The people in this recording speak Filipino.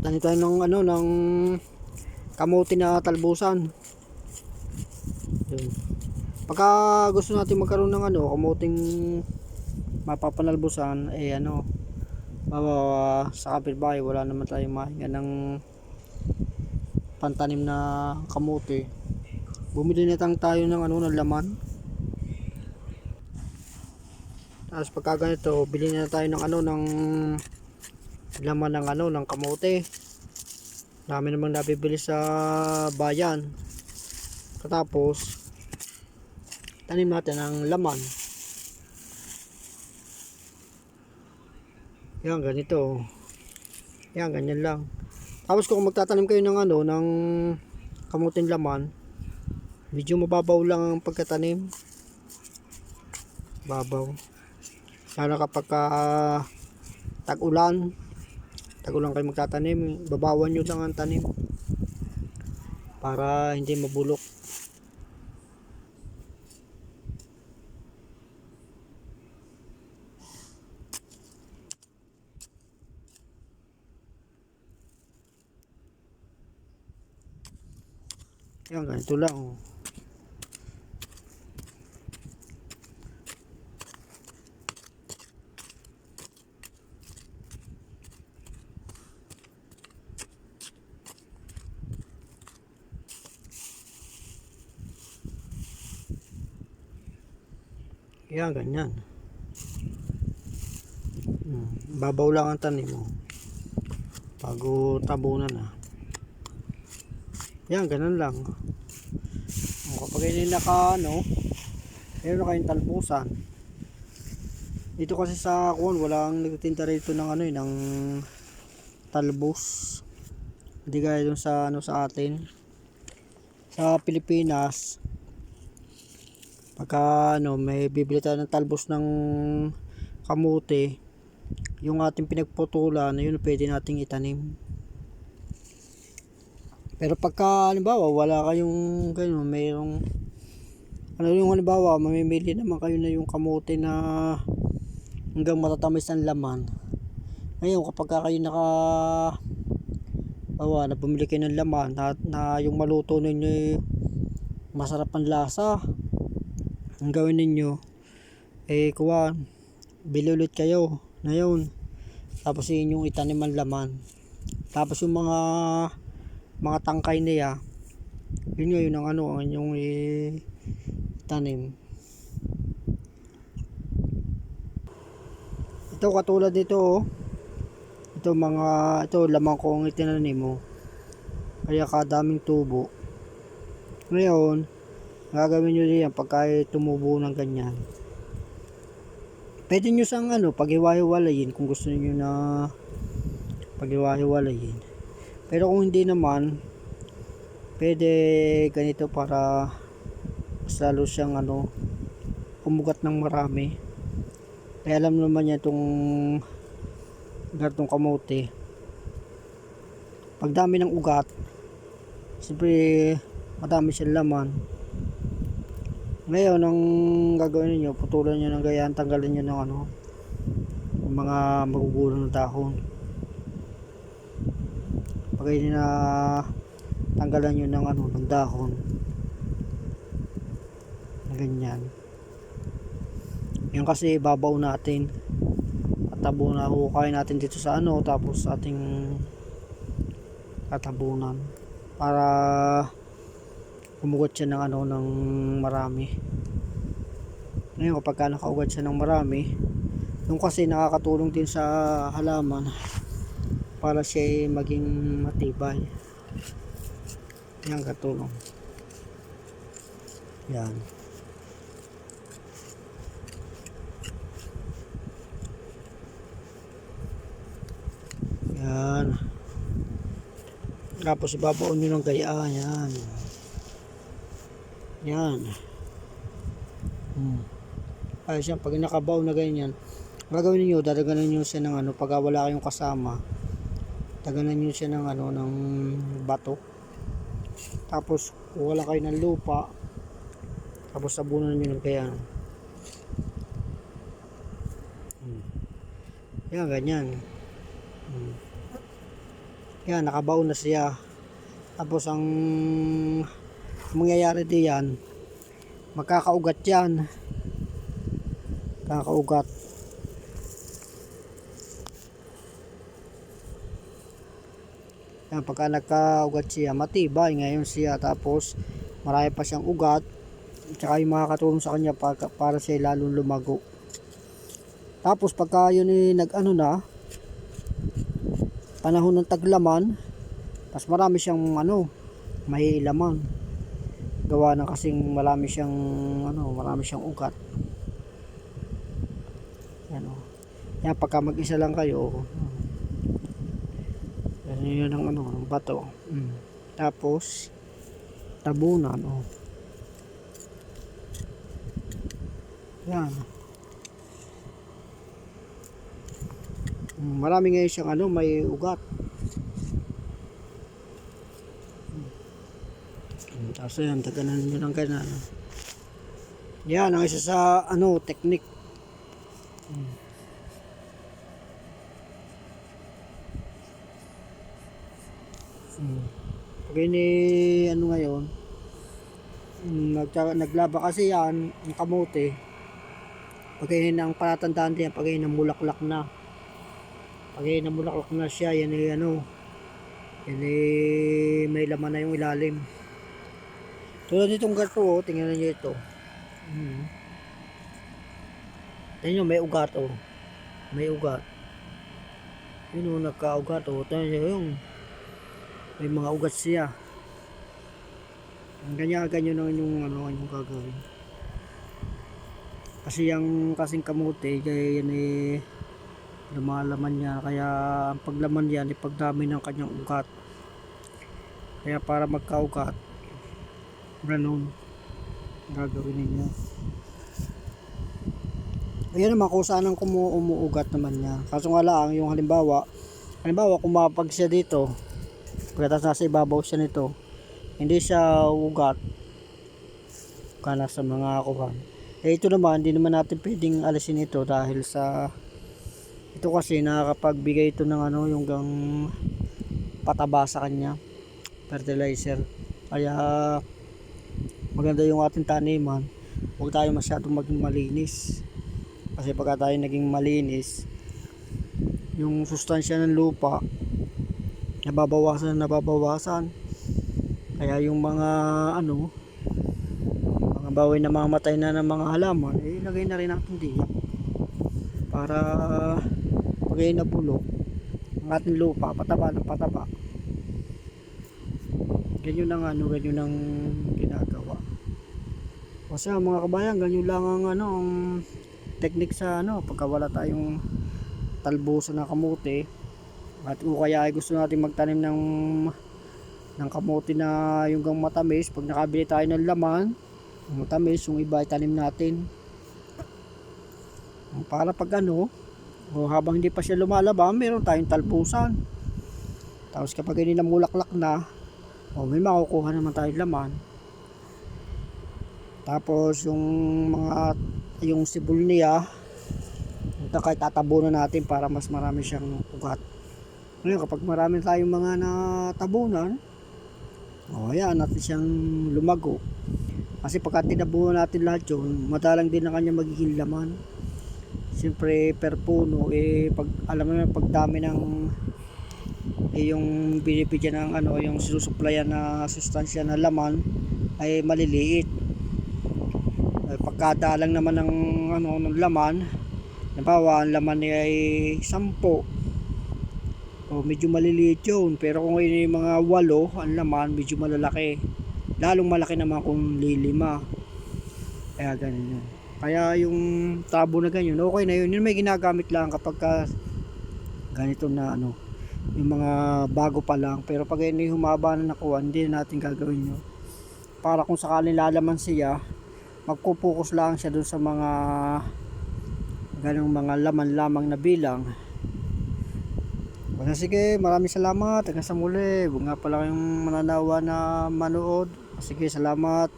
Tanim tayo ng ano, ng kamuti na talbusan. Yun. Pagka gusto natin magkaroon ng ano, kamuting mapapanalbusan, eh ano, mabawa sa kapitbahay, wala naman tayong mahinga ng pantanim na kamuti. Bumili na tang tayo ng ano, ng laman. Tapos pagka ganito, bili na tayo ng ano, ng laman ng ano, ng kamote. Dami namang nabibili sa bayan. Katapos, tanim natin ang laman. Yan, ganito. Yan, ganyan lang. Tapos kung magtatanim kayo ng ano, ng kamuting laman, medyo mababaw lang ang pagkatanim. Babaw. Sana kapag ka tag-ulan, tag-ulan kayo magtatanim, babawan nyo lang ang tanim para hindi mabulok. Yan, ganito lang. oh. Yan, ganyan. Hmm, babaw lang ang tanim mo. Bago tabunan na. Yan, ganun lang. O, kapag hindi naka, ano, meron na kayong talbusan. Dito kasi sa kuwan, walang nagtitinda rito ng ano eh, ng talbos. Hindi gaya dun sa, ano, sa atin. Sa Pilipinas, pagka, ano, may bibili tayo ng talbos ng kamote, yung ating pinagputulan, yun pwede nating itanim. Pero pagka halimbawa wala kayong ganun, mayroong ano yung halimbawa, mamimili naman kayo na yung kamote na hanggang matatamis ang laman. Ngayon kapag ka kayo naka bawa na bumili kayo ng laman at na yung maluto ninyo eh, masarap ang lasa. Ang gawin ninyo eh kuha bili ulit kayo na yun. Tapos yun yung itanim ang laman. Tapos yung mga mga tangkay niya yun nga yun ang ano ang yung eh, tanim ito katulad nito oh ito mga ito lamang ko ang itinanim mo kaya kadaming tubo ngayon gagawin nyo yan pagka tumubo ng ganyan pwede nyo sang ano paghiwa-hiwalayin kung gusto niyo na paghiwa-hiwalayin pero kung hindi naman, pwede ganito para mas lalo siyang ano, kumugat ng marami. Kaya alam naman niya itong ganitong kamote. Pag dami ng ugat, siyempre madami siyang laman. Ngayon, ang gagawin niyo putulan niyo ng gayaan, tanggalin niyo ng ano, yung mga magugulong na dahon. Pag hindi na tanggalan nyo ng ano ng dahon ganyan. Yan kasi babaw natin. At tabo na hukay natin dito sa ano tapos ating tatabunan. Para umugot siya ng ano ng marami. Ngayon kapag ka nakaugat siya ng marami yung kasi nakakatulong din sa halaman para siya maging matibay. Yan katulong. Yan. Yan. Tapos ibabaon nyo ng gaya. Yan yan hmm. ay siya pag nakabaw na ganyan gagawin niyo dadaganan niyo siya ng ano pag wala kayong kasama taganan nyo siya ng ano ng bato tapos wala kayo ng lupa tapos sabunan nyo ng kaya hmm. yan ganyan hmm. Yan, nakabaon na siya. Tapos ang mangyayari diyan, magkakaugat yan. Kakaugat. Yan, pagka nagkaugat siya, matibay ngayon siya. Tapos, marami pa siyang ugat. Tsaka yung makakatulong sa kanya para, para siya lalong lumago. Tapos, pagka yun eh, nag-ano na, panahon ng taglaman, mas marami siyang ano, may laman. Gawa na kasing marami siyang ano, marami siyang ugat. Yan o. Yan, pagka mag-isa lang kayo, yan yun ang ano, ang bato. Mm. Tapos, tabunan, oh. Yan. Mm, Marami ngayon siyang ano, may ugat. Tapos yan, taganan nyo lang kayo na. Yan, ang isa sa ano, technique. Mm. Mm. Pag ini, ano ngayon, mm, nagtsa- naglaba kasi yan, ang kamote. Pag ini ang palatandaan din, pag ini namulaklak na. Pag ini namulaklak na siya, yan ay ano, yan ay may laman na yung ilalim. Tulad nitong gato, oh, tingnan niyo ito. Mm. Tingnan may ugat, oh. May ugat. Yun, oh, nagka-ugat, oh. Tingnan niyo yung may mga ugat siya. Ang ganyan, ganyan naman yung ano, yung gagawin. Kasi yung kasing kamote, kaya yan eh, lumalaman niya. Kaya ang paglaman yan, ipagdami ng kanyang ugat. Kaya para magkaugat, ganun, gagawin ninyo. Ayan naman kung saan ang kumu umuugat naman niya. Kaso nga lang, yung halimbawa, halimbawa kumapag siya dito, pagkatapos nasa ibabaw siya nito, hindi siya ugat kana sa mga kuhan. Eh ito naman, hindi naman natin pwedeng alisin ito dahil sa ito kasi nakakapagbigay ito ng ano yung gang pataba sa kanya fertilizer kaya maganda yung ating taniman huwag tayo masyadong maging malinis. Kasi pagka tayo naging malinis yung sustansya ng lupa nababawasan nababawasan. Kaya yung mga ano mga bawi na mga matay na ng mga halaman eh ilagay na rin natin diyan. Para pag ay nabulok ang ating lupa pataba ng pataba. Ganyan ang ano ganyan ang o siya mga kabayan ganyan lang ang ano ang technique sa ano pagka wala tayong talbusan ng kamote. At kung kaya ay gusto natin magtanim ng ng kamote na yung gang matamis pag nakabili tayo ng laman matamis yung iba itanim natin. Para pag ano o habang hindi pa siya lumalaba meron tayong talbusan tapos kapag hindi namulaklak na o may makukuha naman tayong laman tapos yung mga yung sibol niya ito kahit tatabunan natin para mas marami siyang ugat. Ngayon kapag marami tayong mga natabunan o ayan natin siyang lumago. Kasi pagka tinabunan natin lahat yun madalang din ang kanya magiging laman. Siyempre per puno eh pag alam mo naman pagdami ng eh, yung binibigyan ng ano yung sinusuplayan na sustansya na laman ay maliliit pagkadalang naman ng ano ng laman nabawa ang laman niya ay 10 o medyo maliliit yun. Pero kung yun yung mga walo ang laman medyo malalaki. Lalong malaki naman kung lilima. Kaya ganun yun. Kaya yung tabo na ganyan okay na yun. Yun may ginagamit lang kapag ka ganito na ano yung mga bago pa lang. Pero pag yun humaba na nakuha hindi na natin gagawin yun. Para kung sakaling lalaman siya magpupokus lang siya dun sa mga ganong mga laman lamang na bilang Basta sige, maraming salamat. Hanggang sa muli. Huwag nga pala kayong mananawa na manood. Sige, salamat.